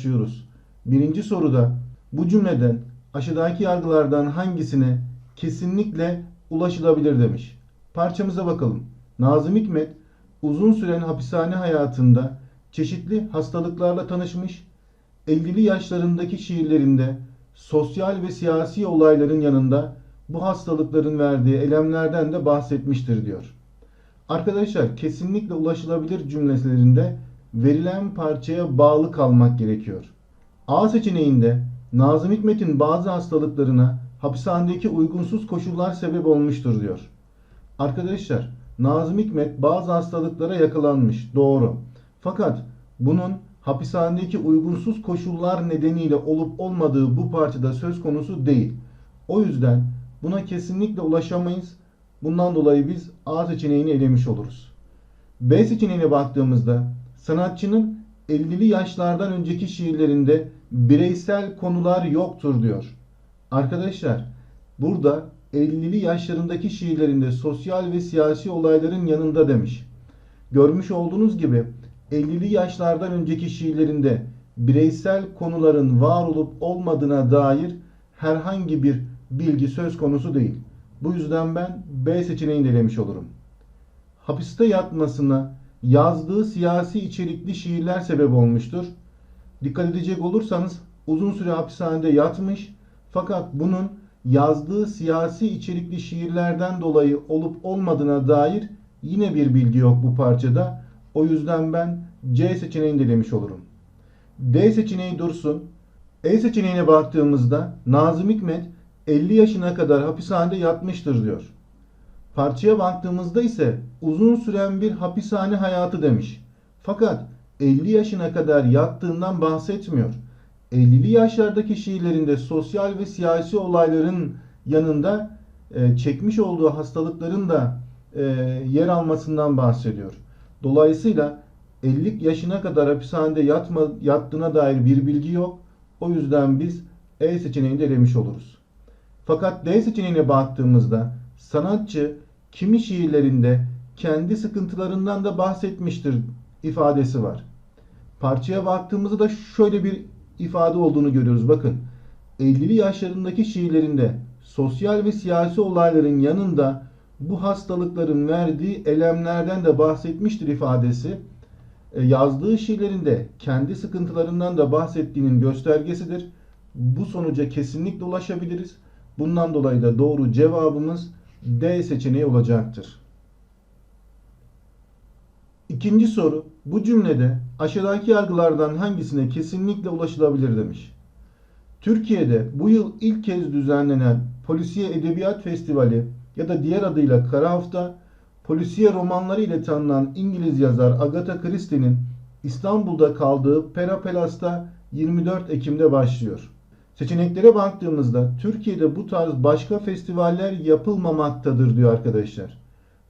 başlıyoruz. Birinci soruda bu cümleden aşağıdaki yargılardan hangisine kesinlikle ulaşılabilir demiş. Parçamıza bakalım. Nazım Hikmet uzun süren hapishane hayatında çeşitli hastalıklarla tanışmış, 50'li yaşlarındaki şiirlerinde sosyal ve siyasi olayların yanında bu hastalıkların verdiği elemlerden de bahsetmiştir diyor. Arkadaşlar kesinlikle ulaşılabilir cümlelerinde verilen parçaya bağlı kalmak gerekiyor. A seçeneğinde Nazım Hikmet'in bazı hastalıklarına hapishanedeki uygunsuz koşullar sebep olmuştur diyor. Arkadaşlar Nazım Hikmet bazı hastalıklara yakalanmış. Doğru. Fakat bunun hapishanedeki uygunsuz koşullar nedeniyle olup olmadığı bu parçada söz konusu değil. O yüzden buna kesinlikle ulaşamayız. Bundan dolayı biz A seçeneğini elemiş oluruz. B seçeneğine baktığımızda sanatçının 50'li yaşlardan önceki şiirlerinde bireysel konular yoktur diyor. Arkadaşlar burada 50'li yaşlarındaki şiirlerinde sosyal ve siyasi olayların yanında demiş. Görmüş olduğunuz gibi 50'li yaşlardan önceki şiirlerinde bireysel konuların var olup olmadığına dair herhangi bir bilgi söz konusu değil. Bu yüzden ben B seçeneğini elemiş olurum. Hapiste yatmasına yazdığı siyasi içerikli şiirler sebep olmuştur. Dikkat edecek olursanız uzun süre hapishanede yatmış fakat bunun yazdığı siyasi içerikli şiirlerden dolayı olup olmadığına dair yine bir bilgi yok bu parçada. O yüzden ben C seçeneğini de elemiş olurum. D seçeneği dursun. E seçeneğine baktığımızda Nazım Hikmet 50 yaşına kadar hapishanede yatmıştır diyor. Parçaya baktığımızda ise uzun süren bir hapishane hayatı demiş. Fakat 50 yaşına kadar yattığından bahsetmiyor. 50'li yaşlardaki şiirlerinde sosyal ve siyasi olayların yanında e, çekmiş olduğu hastalıkların da e, yer almasından bahsediyor. Dolayısıyla 50 yaşına kadar hapishanede yatma, yattığına dair bir bilgi yok. O yüzden biz E seçeneğini de elemiş oluruz. Fakat D seçeneğine baktığımızda sanatçı kimi şiirlerinde kendi sıkıntılarından da bahsetmiştir ifadesi var. Parçaya baktığımızda da şöyle bir ifade olduğunu görüyoruz. Bakın 50'li yaşlarındaki şiirlerinde sosyal ve siyasi olayların yanında bu hastalıkların verdiği elemlerden de bahsetmiştir ifadesi. E, yazdığı şiirlerinde kendi sıkıntılarından da bahsettiğinin göstergesidir. Bu sonuca kesinlikle ulaşabiliriz. Bundan dolayı da doğru cevabımız D seçeneği olacaktır. İkinci soru. Bu cümlede aşağıdaki yargılardan hangisine kesinlikle ulaşılabilir demiş. Türkiye'de bu yıl ilk kez düzenlenen Polisiye Edebiyat Festivali ya da diğer adıyla Kara Hafta, polisiye romanları ile tanınan İngiliz yazar Agatha Christie'nin İstanbul'da kaldığı Pera Palas'ta 24 Ekim'de başlıyor. Seçeneklere baktığımızda Türkiye'de bu tarz başka festivaller yapılmamaktadır diyor arkadaşlar.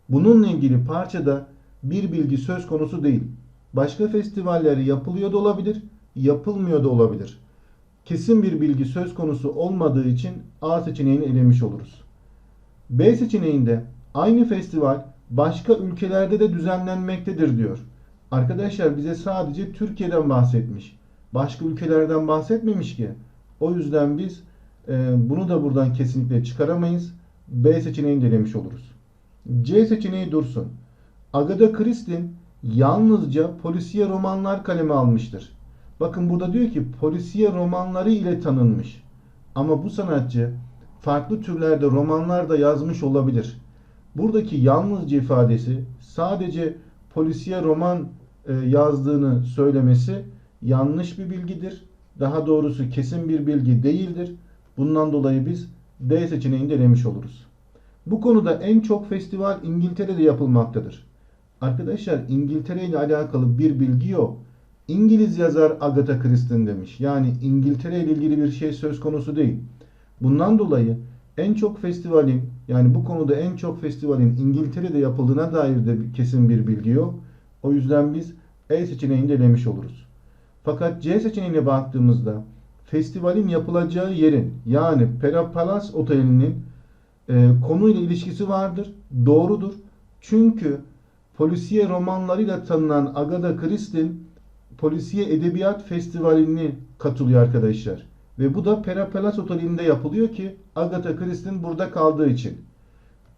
Bununla ilgili parçada bir bilgi söz konusu değil. Başka festivaller yapılıyor da olabilir, yapılmıyor da olabilir. Kesin bir bilgi söz konusu olmadığı için A seçeneğini elemiş oluruz. B seçeneğinde aynı festival başka ülkelerde de düzenlenmektedir diyor. Arkadaşlar bize sadece Türkiye'den bahsetmiş. Başka ülkelerden bahsetmemiş ki. O yüzden biz e, bunu da buradan kesinlikle çıkaramayız. B seçeneğini denemiş oluruz. C seçeneği dursun. Agatha Christie yalnızca polisiye romanlar kaleme almıştır. Bakın burada diyor ki polisiye romanları ile tanınmış. Ama bu sanatçı farklı türlerde romanlar da yazmış olabilir. Buradaki yalnızca ifadesi sadece polisiye roman e, yazdığını söylemesi yanlış bir bilgidir. Daha doğrusu kesin bir bilgi değildir. Bundan dolayı biz D seçeneğini denemiş oluruz. Bu konuda en çok festival İngiltere'de yapılmaktadır. Arkadaşlar İngiltere ile alakalı bir bilgi yok. İngiliz yazar Agatha Christie demiş. Yani İngiltere ile ilgili bir şey söz konusu değil. Bundan dolayı en çok festivalin yani bu konuda en çok festivalin İngiltere'de yapıldığına dair de kesin bir bilgi yok. O yüzden biz E seçeneğini de elemiş oluruz. Fakat C seçeneğine baktığımızda festivalin yapılacağı yerin yani Pera Palace Oteli'nin e, konuyla ilişkisi vardır. Doğrudur. Çünkü polisiye romanlarıyla tanınan Agatha Christie Polisiye Edebiyat Festivali'ni katılıyor arkadaşlar. Ve bu da Pera Palace Oteli'nde yapılıyor ki Agatha Christie'nin burada kaldığı için.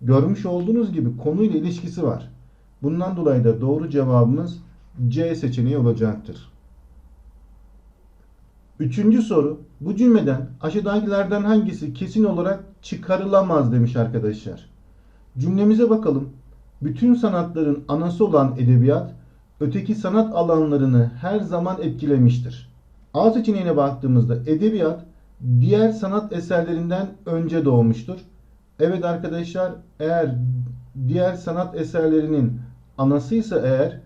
Görmüş olduğunuz gibi konuyla ilişkisi var. Bundan dolayı da doğru cevabımız C seçeneği olacaktır. Üçüncü soru. Bu cümleden aşağıdakilerden hangisi kesin olarak çıkarılamaz demiş arkadaşlar. Cümlemize bakalım. Bütün sanatların anası olan edebiyat, öteki sanat alanlarını her zaman etkilemiştir. A seçeneğine baktığımızda edebiyat diğer sanat eserlerinden önce doğmuştur. Evet arkadaşlar eğer diğer sanat eserlerinin anasıysa eğer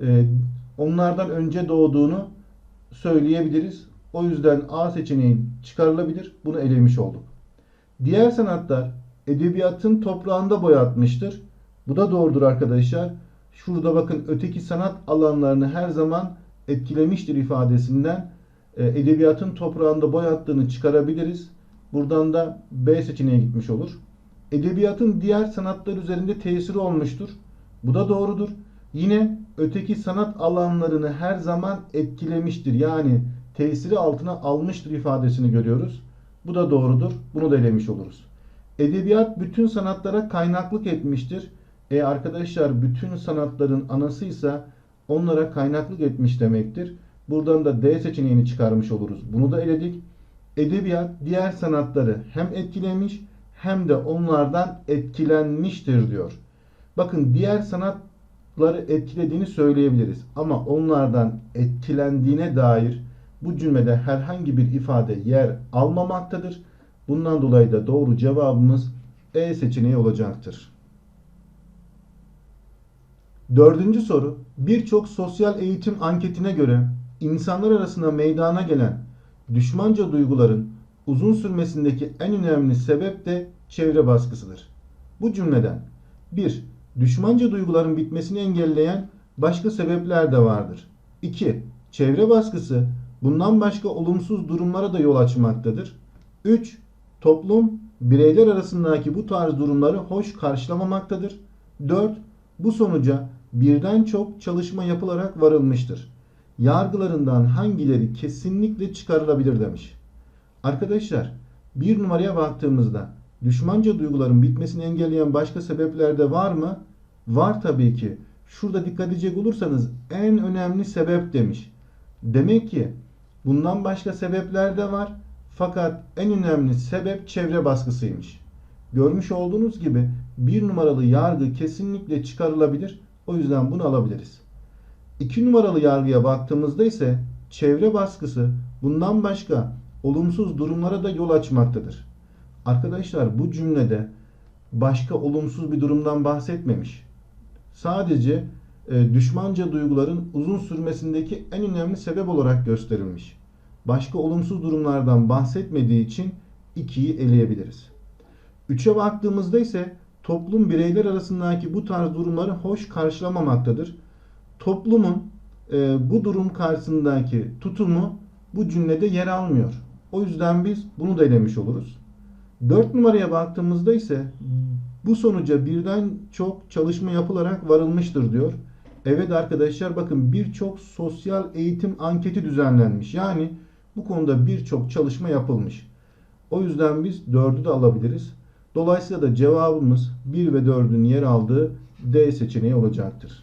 e, onlardan önce doğduğunu söyleyebiliriz. O yüzden A seçeneği çıkarılabilir. Bunu elemiş olduk. Diğer sanatlar edebiyatın toprağında boyatmıştır. Bu da doğrudur arkadaşlar. Şurada bakın öteki sanat alanlarını her zaman etkilemiştir ifadesinden e, edebiyatın toprağında boyattığını çıkarabiliriz. Buradan da B seçeneğe gitmiş olur. Edebiyatın diğer sanatlar üzerinde tesiri olmuştur. Bu da doğrudur. Yine öteki sanat alanlarını her zaman etkilemiştir. Yani tesiri altına almıştır ifadesini görüyoruz. Bu da doğrudur. Bunu da elemiş oluruz. Edebiyat bütün sanatlara kaynaklık etmiştir. E arkadaşlar bütün sanatların anasıysa onlara kaynaklık etmiş demektir. Buradan da D seçeneğini çıkarmış oluruz. Bunu da eledik. Edebiyat diğer sanatları hem etkilemiş hem de onlardan etkilenmiştir diyor. Bakın diğer sanatları etkilediğini söyleyebiliriz. Ama onlardan etkilendiğine dair bu cümlede herhangi bir ifade yer almamaktadır. Bundan dolayı da doğru cevabımız E seçeneği olacaktır. Dördüncü soru. Birçok sosyal eğitim anketine göre insanlar arasında meydana gelen düşmanca duyguların uzun sürmesindeki en önemli sebep de çevre baskısıdır. Bu cümleden 1. Düşmanca duyguların bitmesini engelleyen başka sebepler de vardır. 2. Çevre baskısı bundan başka olumsuz durumlara da yol açmaktadır. 3. Toplum bireyler arasındaki bu tarz durumları hoş karşılamamaktadır. 4. Bu sonuca birden çok çalışma yapılarak varılmıştır. Yargılarından hangileri kesinlikle çıkarılabilir demiş. Arkadaşlar bir numaraya baktığımızda düşmanca duyguların bitmesini engelleyen başka sebepler de var mı? Var tabii ki. Şurada dikkat edecek olursanız en önemli sebep demiş. Demek ki bundan başka sebepler de var. Fakat en önemli sebep çevre baskısıymış. Görmüş olduğunuz gibi bir numaralı yargı kesinlikle çıkarılabilir. O yüzden bunu alabiliriz. 2 numaralı yargıya baktığımızda ise çevre baskısı bundan başka olumsuz durumlara da yol açmaktadır. Arkadaşlar bu cümlede başka olumsuz bir durumdan bahsetmemiş. Sadece düşmanca duyguların uzun sürmesindeki en önemli sebep olarak gösterilmiş. Başka olumsuz durumlardan bahsetmediği için 2'yi eleyebiliriz. 3'e baktığımızda ise toplum bireyler arasındaki bu tarz durumları hoş karşılamamaktadır. Toplumun e, bu durum karşısındaki tutumu bu cümlede yer almıyor. O yüzden biz bunu da elemiş oluruz. 4 numaraya baktığımızda ise bu sonuca birden çok çalışma yapılarak varılmıştır diyor. Evet arkadaşlar bakın birçok sosyal eğitim anketi düzenlenmiş. Yani bu konuda birçok çalışma yapılmış. O yüzden biz 4'ü de alabiliriz. Dolayısıyla da cevabımız 1 ve 4'ün yer aldığı D seçeneği olacaktır.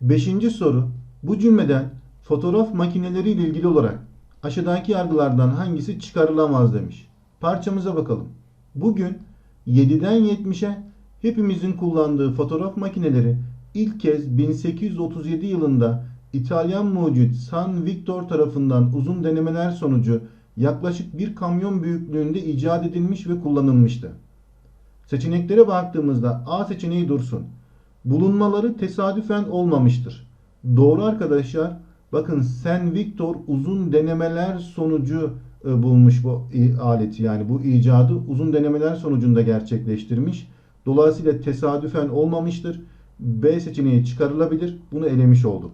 Beşinci soru. Bu cümleden fotoğraf makineleri ile ilgili olarak aşağıdaki yargılardan hangisi çıkarılamaz demiş. Parçamıza bakalım. Bugün 7'den 70'e hepimizin kullandığı fotoğraf makineleri ilk kez 1837 yılında İtalyan mucit San Victor tarafından uzun denemeler sonucu yaklaşık bir kamyon büyüklüğünde icat edilmiş ve kullanılmıştı. Seçeneklere baktığımızda A seçeneği dursun. Bulunmaları tesadüfen olmamıştır. Doğru arkadaşlar. Bakın San Victor uzun denemeler sonucu e, bulmuş bu aleti yani bu icadı uzun denemeler sonucunda gerçekleştirmiş. Dolayısıyla tesadüfen olmamıştır. B seçeneği çıkarılabilir. Bunu elemiş olduk.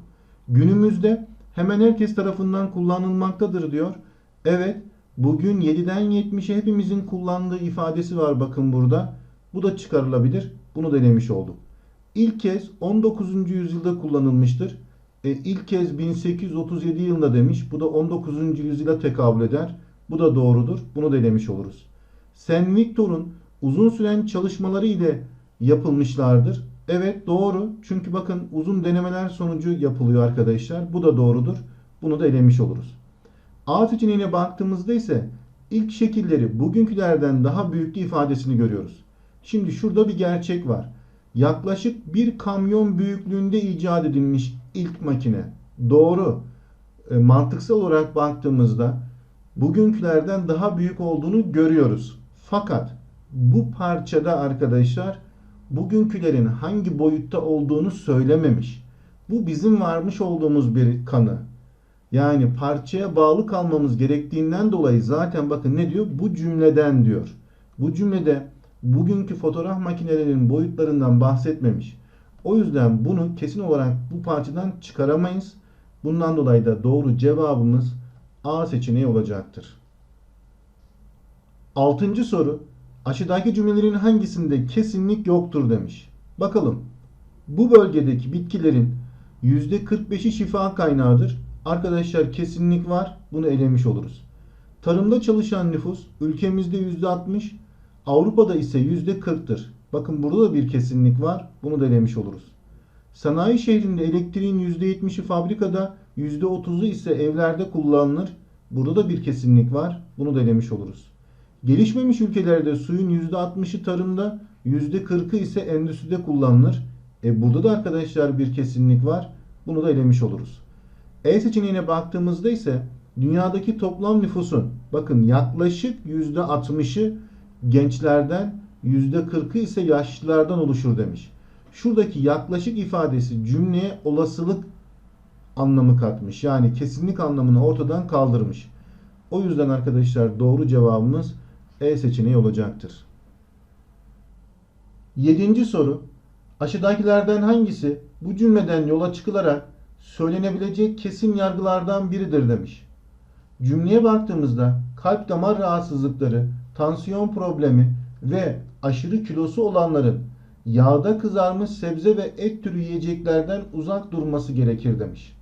Günümüzde hemen herkes tarafından kullanılmaktadır diyor. Evet bugün 7'den 70'e hepimizin kullandığı ifadesi var bakın burada. Bu da çıkarılabilir. Bunu denemiş olduk. İlk kez 19. yüzyılda kullanılmıştır. E, ilk kez 1837 yılında demiş. Bu da 19. yüzyıla tekabül eder. Bu da doğrudur. Bunu da elemiş oluruz. Sen Victor'un uzun süren çalışmaları ile yapılmışlardır. Evet doğru. Çünkü bakın uzun denemeler sonucu yapılıyor arkadaşlar. Bu da doğrudur. Bunu da elemiş oluruz. A seçeneğine baktığımızda ise ilk şekilleri bugünkülerden daha büyüklü ifadesini görüyoruz. Şimdi şurada bir gerçek var. Yaklaşık bir kamyon büyüklüğünde icat edilmiş ilk makine. Doğru. E, mantıksal olarak baktığımızda bugünkülerden daha büyük olduğunu görüyoruz. Fakat bu parçada arkadaşlar bugünkülerin hangi boyutta olduğunu söylememiş. Bu bizim varmış olduğumuz bir kanı. Yani parçaya bağlı kalmamız gerektiğinden dolayı zaten bakın ne diyor? Bu cümleden diyor. Bu cümlede bugünkü fotoğraf makinelerinin boyutlarından bahsetmemiş. O yüzden bunu kesin olarak bu parçadan çıkaramayız. Bundan dolayı da doğru cevabımız A seçeneği olacaktır. Altıncı soru. Aşağıdaki cümlelerin hangisinde kesinlik yoktur demiş. Bakalım. Bu bölgedeki bitkilerin %45'i şifa kaynağıdır. Arkadaşlar kesinlik var. Bunu elemiş oluruz. Tarımda çalışan nüfus ülkemizde %60, Avrupa'da ise %40'tır. Bakın burada da bir kesinlik var. Bunu da elemiş oluruz. Sanayi şehrinde elektriğin %70'i fabrikada, %30'u ise evlerde kullanılır. Burada da bir kesinlik var. Bunu da elemiş oluruz. Gelişmemiş ülkelerde suyun %60'ı tarımda, %40'ı ise endüstride kullanılır. E burada da arkadaşlar bir kesinlik var. Bunu da elemiş oluruz. E seçeneğine baktığımızda ise dünyadaki toplam nüfusun bakın yaklaşık %60'ı gençlerden %40'ı ise yaşlılardan oluşur demiş. Şuradaki yaklaşık ifadesi cümleye olasılık anlamı katmış. Yani kesinlik anlamını ortadan kaldırmış. O yüzden arkadaşlar doğru cevabımız E seçeneği olacaktır. Yedinci soru. Aşağıdakilerden hangisi bu cümleden yola çıkılarak söylenebilecek kesin yargılardan biridir demiş. Cümleye baktığımızda kalp damar rahatsızlıkları, tansiyon problemi ve aşırı kilosu olanların yağda kızarmış sebze ve et türü yiyeceklerden uzak durması gerekir demiş.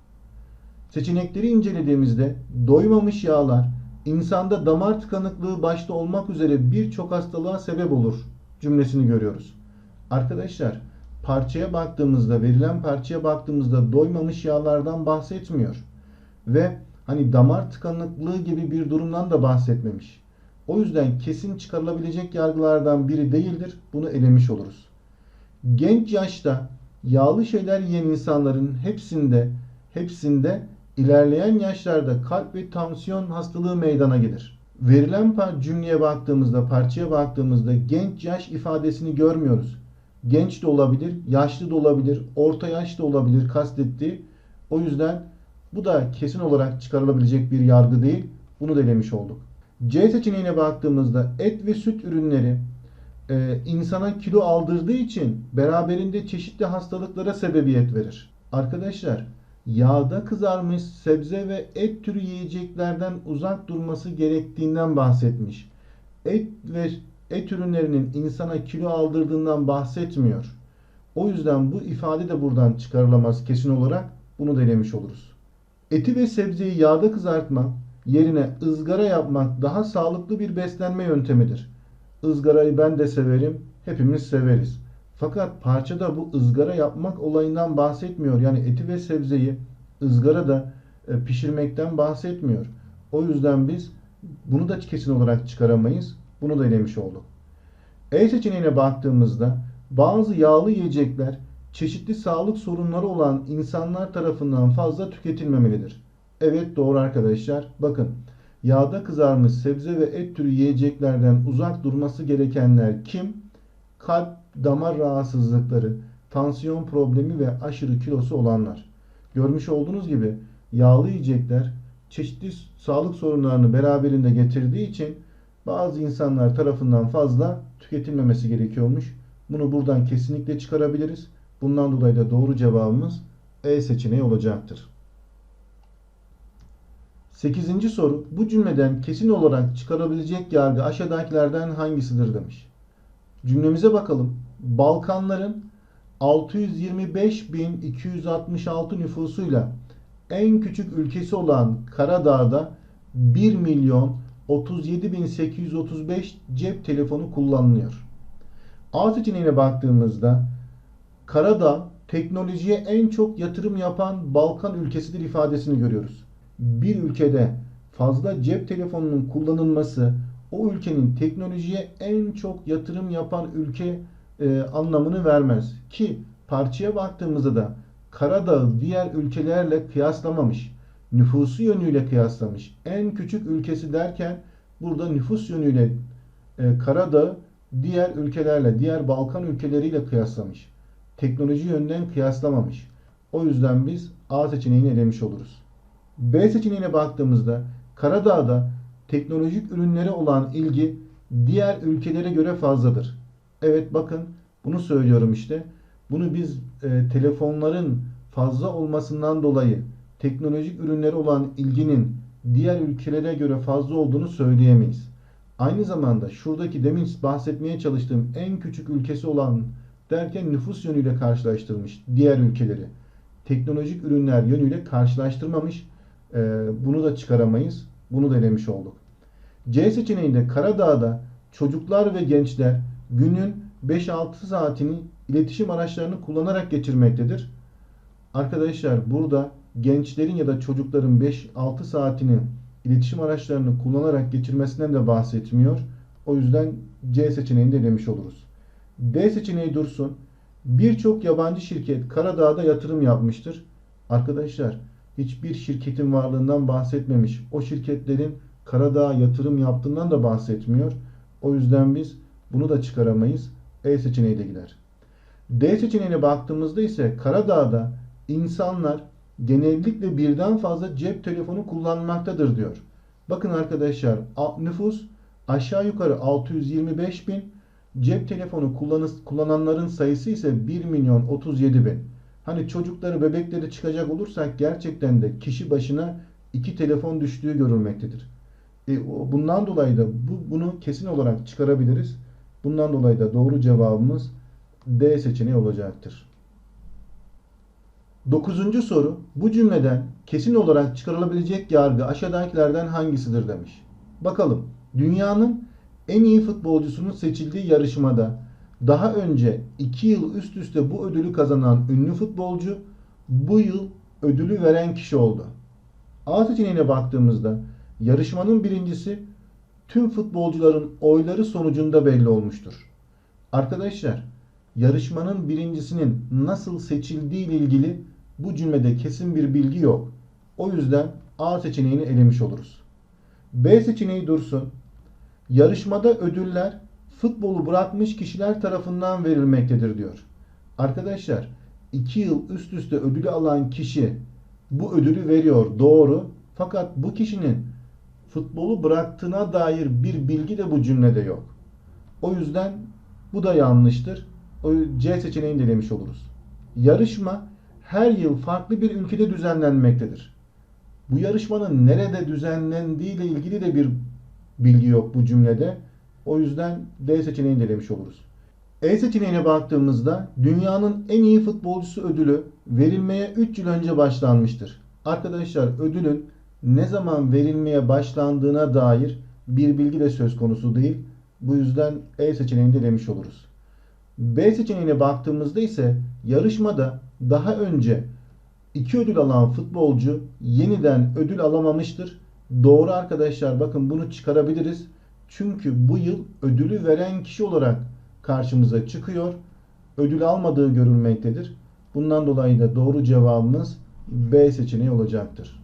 Seçenekleri incelediğimizde doymamış yağlar insanda damar tıkanıklığı başta olmak üzere birçok hastalığa sebep olur cümlesini görüyoruz. Arkadaşlar parçaya baktığımızda verilen parçaya baktığımızda doymamış yağlardan bahsetmiyor. Ve hani damar tıkanıklığı gibi bir durumdan da bahsetmemiş. O yüzden kesin çıkarılabilecek yargılardan biri değildir. Bunu elemiş oluruz. Genç yaşta yağlı şeyler yiyen insanların hepsinde hepsinde ilerleyen yaşlarda kalp ve tansiyon hastalığı meydana gelir. Verilen cümleye baktığımızda, parçaya baktığımızda genç yaş ifadesini görmüyoruz. Genç de olabilir, yaşlı da olabilir, orta yaş da olabilir kastettiği. O yüzden bu da kesin olarak çıkarılabilecek bir yargı değil. Bunu da olduk. C seçeneğine baktığımızda et ve süt ürünleri e, insana kilo aldırdığı için beraberinde çeşitli hastalıklara sebebiyet verir. Arkadaşlar yağda kızarmış sebze ve et türü yiyeceklerden uzak durması gerektiğinden bahsetmiş. Et ve et ürünlerinin insana kilo aldırdığından bahsetmiyor. O yüzden bu ifade de buradan çıkarılamaz kesin olarak. Bunu da elemiş oluruz. Eti ve sebzeyi yağda kızartmak yerine ızgara yapmak daha sağlıklı bir beslenme yöntemidir. Izgarayı ben de severim, hepimiz severiz. Fakat parçada bu ızgara yapmak olayından bahsetmiyor. Yani eti ve sebzeyi ızgara da e, pişirmekten bahsetmiyor. O yüzden biz bunu da kesin olarak çıkaramayız. Bunu da elemiş olduk. E seçeneğine baktığımızda bazı yağlı yiyecekler çeşitli sağlık sorunları olan insanlar tarafından fazla tüketilmemelidir. Evet doğru arkadaşlar. Bakın yağda kızarmış sebze ve et türü yiyeceklerden uzak durması gerekenler kim? Kalp, damar rahatsızlıkları, tansiyon problemi ve aşırı kilosu olanlar. Görmüş olduğunuz gibi yağlı yiyecekler çeşitli sağlık sorunlarını beraberinde getirdiği için bazı insanlar tarafından fazla tüketilmemesi gerekiyormuş. Bunu buradan kesinlikle çıkarabiliriz. Bundan dolayı da doğru cevabımız E seçeneği olacaktır. 8. soru. Bu cümleden kesin olarak çıkarabilecek yargı aşağıdakilerden hangisidir demiş. Cümlemize bakalım. Balkanların 625.266 nüfusuyla en küçük ülkesi olan Karadağ'da 1 milyon 37.835 cep telefonu kullanılıyor. A seçeneğine baktığımızda Karadağ teknolojiye en çok yatırım yapan Balkan ülkesidir ifadesini görüyoruz. Bir ülkede fazla cep telefonunun kullanılması o ülkenin teknolojiye en çok yatırım yapan ülke e, anlamını vermez. Ki parçaya baktığımızda da Karadağ diğer ülkelerle kıyaslamamış. Nüfusu yönüyle kıyaslamış. En küçük ülkesi derken burada nüfus yönüyle e, Karadağ diğer ülkelerle, diğer Balkan ülkeleriyle kıyaslamış. Teknoloji yönden kıyaslamamış. O yüzden biz A seçeneğini elemiş oluruz. B seçeneğine baktığımızda Karadağ'da teknolojik ürünlere olan ilgi diğer ülkelere göre fazladır. Evet bakın bunu söylüyorum işte. Bunu biz e, telefonların fazla olmasından dolayı teknolojik ürünlere olan ilginin diğer ülkelere göre fazla olduğunu söyleyemeyiz. Aynı zamanda şuradaki demin bahsetmeye çalıştığım en küçük ülkesi olan derken nüfus yönüyle karşılaştırmış diğer ülkeleri. Teknolojik ürünler yönüyle karşılaştırmamış. Ee, bunu da çıkaramayız. Bunu da elemiş olduk. C seçeneğinde Karadağ'da çocuklar ve gençler günün 5-6 saatini iletişim araçlarını kullanarak geçirmektedir. Arkadaşlar burada gençlerin ya da çocukların 5-6 saatini iletişim araçlarını kullanarak geçirmesinden de bahsetmiyor. O yüzden C seçeneğini de elemiş oluruz. D seçeneği dursun. Birçok yabancı şirket Karadağ'da yatırım yapmıştır. Arkadaşlar hiçbir şirketin varlığından bahsetmemiş. O şirketlerin Karadağ'a yatırım yaptığından da bahsetmiyor. O yüzden biz bunu da çıkaramayız. E seçeneği de gider. D seçeneğine baktığımızda ise Karadağ'da insanlar genellikle birden fazla cep telefonu kullanmaktadır diyor. Bakın arkadaşlar nüfus aşağı yukarı 625 bin cep telefonu kullananların sayısı ise 1 milyon 37 bin. Hani çocukları bebekleri çıkacak olursak gerçekten de kişi başına iki telefon düştüğü görülmektedir. E, bundan dolayı da bu, bunu kesin olarak çıkarabiliriz. Bundan dolayı da doğru cevabımız D seçeneği olacaktır. Dokuzuncu soru. Bu cümleden kesin olarak çıkarılabilecek yargı aşağıdakilerden hangisidir demiş. Bakalım. Dünyanın en iyi futbolcusunun seçildiği yarışmada daha önce 2 yıl üst üste bu ödülü kazanan ünlü futbolcu bu yıl ödülü veren kişi oldu. A seçeneğine baktığımızda yarışmanın birincisi tüm futbolcuların oyları sonucunda belli olmuştur. Arkadaşlar yarışmanın birincisinin nasıl seçildiği ile ilgili bu cümlede kesin bir bilgi yok. O yüzden A seçeneğini elemiş oluruz. B seçeneği dursun. Yarışmada ödüller futbolu bırakmış kişiler tarafından verilmektedir diyor. Arkadaşlar 2 yıl üst üste ödülü alan kişi bu ödülü veriyor doğru. Fakat bu kişinin futbolu bıraktığına dair bir bilgi de bu cümlede yok. O yüzden bu da yanlıştır. O C seçeneğini de demiş oluruz. Yarışma her yıl farklı bir ülkede düzenlenmektedir. Bu yarışmanın nerede düzenlendiği ile ilgili de bir bilgi yok bu cümlede. O yüzden D seçeneğini de demiş oluruz. E seçeneğine baktığımızda dünyanın en iyi futbolcusu ödülü verilmeye 3 yıl önce başlanmıştır. Arkadaşlar ödülün ne zaman verilmeye başlandığına dair bir bilgi de söz konusu değil. Bu yüzden E seçeneğini de demiş oluruz. B seçeneğine baktığımızda ise yarışmada daha önce iki ödül alan futbolcu yeniden ödül alamamıştır. Doğru arkadaşlar bakın bunu çıkarabiliriz. Çünkü bu yıl ödülü veren kişi olarak karşımıza çıkıyor. Ödül almadığı görülmektedir. Bundan dolayı da doğru cevabımız B seçeneği olacaktır.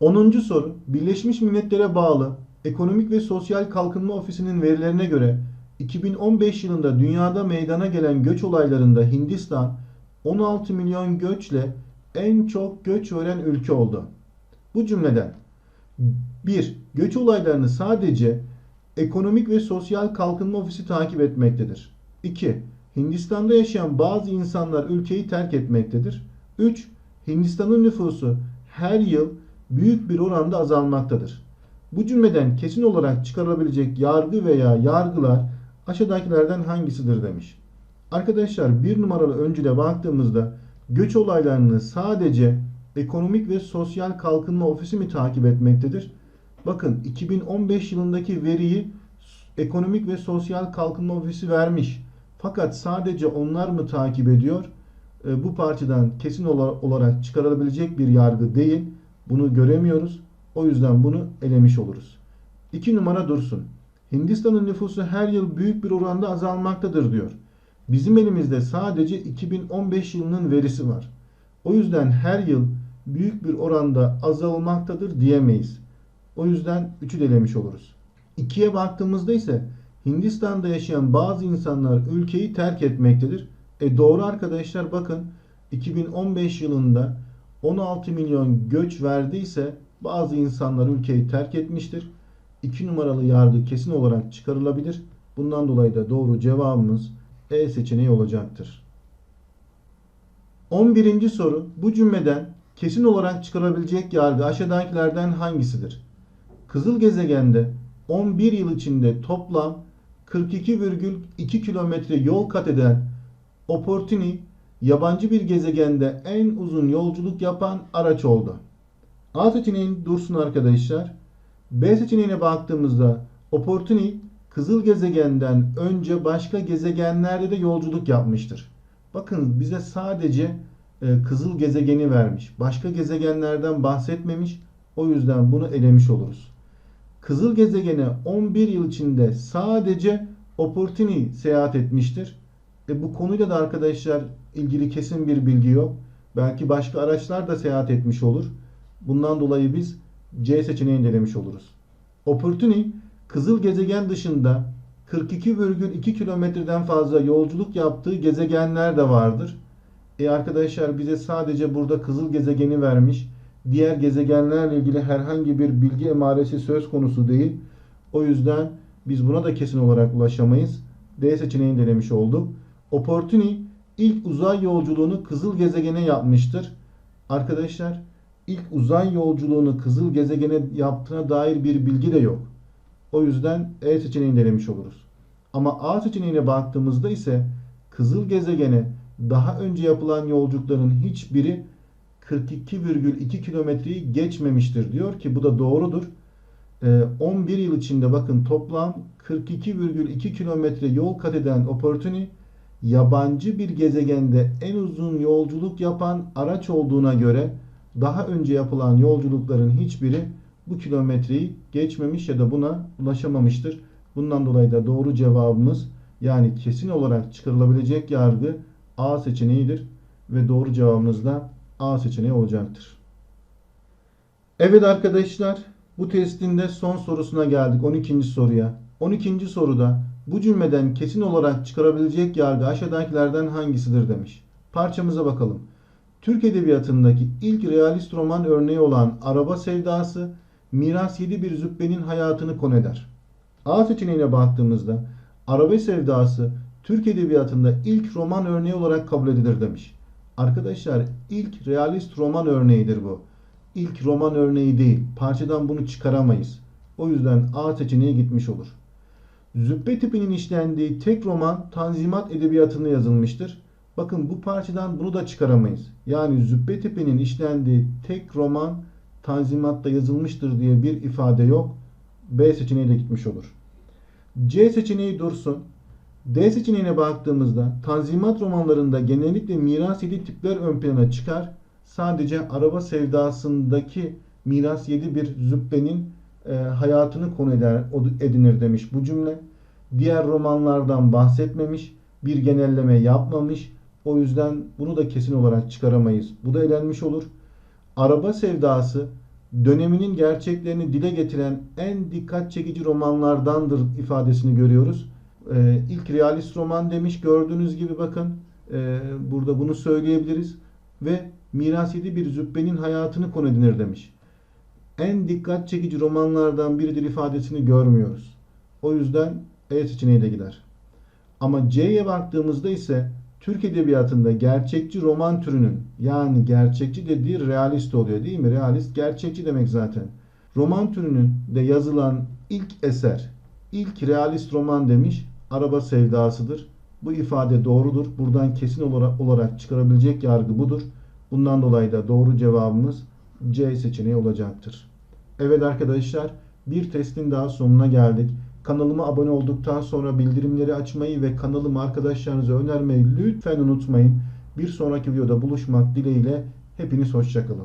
10. soru Birleşmiş Milletler'e bağlı Ekonomik ve Sosyal Kalkınma Ofisi'nin verilerine göre 2015 yılında dünyada meydana gelen göç olaylarında Hindistan 16 milyon göçle en çok göç veren ülke oldu. Bu cümleden 1. Göç olaylarını sadece Ekonomik ve Sosyal Kalkınma Ofisi takip etmektedir. 2. Hindistan'da yaşayan bazı insanlar ülkeyi terk etmektedir. 3. Hindistan'ın nüfusu her yıl büyük bir oranda azalmaktadır. Bu cümleden kesin olarak çıkarılabilecek yargı veya yargılar aşağıdakilerden hangisidir demiş. Arkadaşlar bir numaralı öncüle baktığımızda göç olaylarını sadece Ekonomik ve Sosyal Kalkınma Ofisi mi takip etmektedir? Bakın 2015 yılındaki veriyi Ekonomik ve Sosyal Kalkınma Ofisi vermiş. Fakat sadece onlar mı takip ediyor? E, bu parçadan kesin olarak çıkarılabilecek bir yargı değil. Bunu göremiyoruz. O yüzden bunu elemiş oluruz. 2 numara dursun. Hindistan'ın nüfusu her yıl büyük bir oranda azalmaktadır diyor. Bizim elimizde sadece 2015 yılının verisi var. O yüzden her yıl büyük bir oranda azalmaktadır diyemeyiz. O yüzden 3'ü delemiş oluruz. 2'ye baktığımızda ise Hindistan'da yaşayan bazı insanlar ülkeyi terk etmektedir. E doğru arkadaşlar bakın 2015 yılında 16 milyon göç verdiyse bazı insanlar ülkeyi terk etmiştir. 2 numaralı yargı kesin olarak çıkarılabilir. Bundan dolayı da doğru cevabımız E seçeneği olacaktır. 11. soru bu cümleden kesin olarak çıkarabilecek yargı aşağıdakilerden hangisidir? Kızıl gezegende 11 yıl içinde toplam 42,2 kilometre yol kat eden Opportuni yabancı bir gezegende en uzun yolculuk yapan araç oldu. A seçeneğin dursun arkadaşlar. B seçeneğine baktığımızda Opportuni kızıl gezegenden önce başka gezegenlerde de yolculuk yapmıştır. Bakın bize sadece e, kızıl gezegeni vermiş. Başka gezegenlerden bahsetmemiş. O yüzden bunu elemiş oluruz. Kızıl gezegene 11 yıl içinde sadece Opportuni seyahat etmiştir. E bu konuyla da arkadaşlar ilgili kesin bir bilgi yok. Belki başka araçlar da seyahat etmiş olur. Bundan dolayı biz C seçeneğini denemiş oluruz. Opportuni kızıl gezegen dışında 42,2 kilometreden fazla yolculuk yaptığı gezegenler de vardır. E arkadaşlar bize sadece burada kızıl gezegeni vermiş. Diğer gezegenlerle ilgili herhangi bir bilgi emaresi söz konusu değil. O yüzden biz buna da kesin olarak ulaşamayız. D seçeneğini denemiş olduk. Opportuni ilk uzay yolculuğunu kızıl gezegene yapmıştır. Arkadaşlar ilk uzay yolculuğunu kızıl gezegene yaptığına dair bir bilgi de yok. O yüzden E seçeneğini denemiş oluruz. Ama A seçeneğine baktığımızda ise kızıl gezegene daha önce yapılan yolculukların hiçbiri 42,2 kilometreyi geçmemiştir diyor ki bu da doğrudur. 11 ee, yıl içinde bakın toplam 42,2 kilometre yol kat eden Opportuni yabancı bir gezegende en uzun yolculuk yapan araç olduğuna göre daha önce yapılan yolculukların hiçbiri bu kilometreyi geçmemiş ya da buna ulaşamamıştır. Bundan dolayı da doğru cevabımız yani kesin olarak çıkarılabilecek yargı A seçeneğidir ve doğru cevabımız da A seçeneği olacaktır. Evet arkadaşlar bu testin de son sorusuna geldik 12. soruya. 12. soruda bu cümleden kesin olarak çıkarabilecek yargı aşağıdakilerden hangisidir demiş. Parçamıza bakalım. Türk Edebiyatı'ndaki ilk realist roman örneği olan Araba Sevdası, Miras Yedi Bir Zübbenin hayatını konu eder. A seçeneğine baktığımızda Araba Sevdası Türk Edebiyatı'nda ilk roman örneği olarak kabul edilir demiş. Arkadaşlar ilk realist roman örneğidir bu. İlk roman örneği değil. Parçadan bunu çıkaramayız. O yüzden A seçeneği gitmiş olur. Züppe tipinin işlendiği tek roman Tanzimat Edebiyatı'nda yazılmıştır. Bakın bu parçadan bunu da çıkaramayız. Yani züppe tipinin işlendiği tek roman Tanzimat'ta yazılmıştır diye bir ifade yok. B seçeneği de gitmiş olur. C seçeneği dursun. D seçeneğine baktığımızda Tanzimat romanlarında genellikle miras yedi tipler ön plana çıkar. Sadece araba sevdasındaki miras yedi bir zübbenin e, hayatını konu eder, edinir demiş bu cümle. Diğer romanlardan bahsetmemiş, bir genelleme yapmamış. O yüzden bunu da kesin olarak çıkaramayız. Bu da elenmiş olur. Araba sevdası döneminin gerçeklerini dile getiren en dikkat çekici romanlardandır ifadesini görüyoruz. Ee, ilk realist roman demiş gördüğünüz gibi bakın e, burada bunu söyleyebiliriz ve miras yedi bir zübbenin hayatını konu edinir demiş. En dikkat çekici romanlardan biridir ifadesini görmüyoruz. O yüzden E seçeneği de gider. Ama C'ye baktığımızda ise Türk Edebiyatı'nda gerçekçi roman türünün yani gerçekçi dediği realist oluyor değil mi? Realist gerçekçi demek zaten. Roman türünün de yazılan ilk eser, ilk realist roman demiş Araba Sevdası'dır. Bu ifade doğrudur. Buradan kesin olarak, olarak çıkarabilecek yargı budur. Bundan dolayı da doğru cevabımız C seçeneği olacaktır. Evet arkadaşlar bir testin daha sonuna geldik. Kanalıma abone olduktan sonra bildirimleri açmayı ve kanalımı arkadaşlarınıza önermeyi lütfen unutmayın. Bir sonraki videoda buluşmak dileğiyle hepiniz hoşçakalın.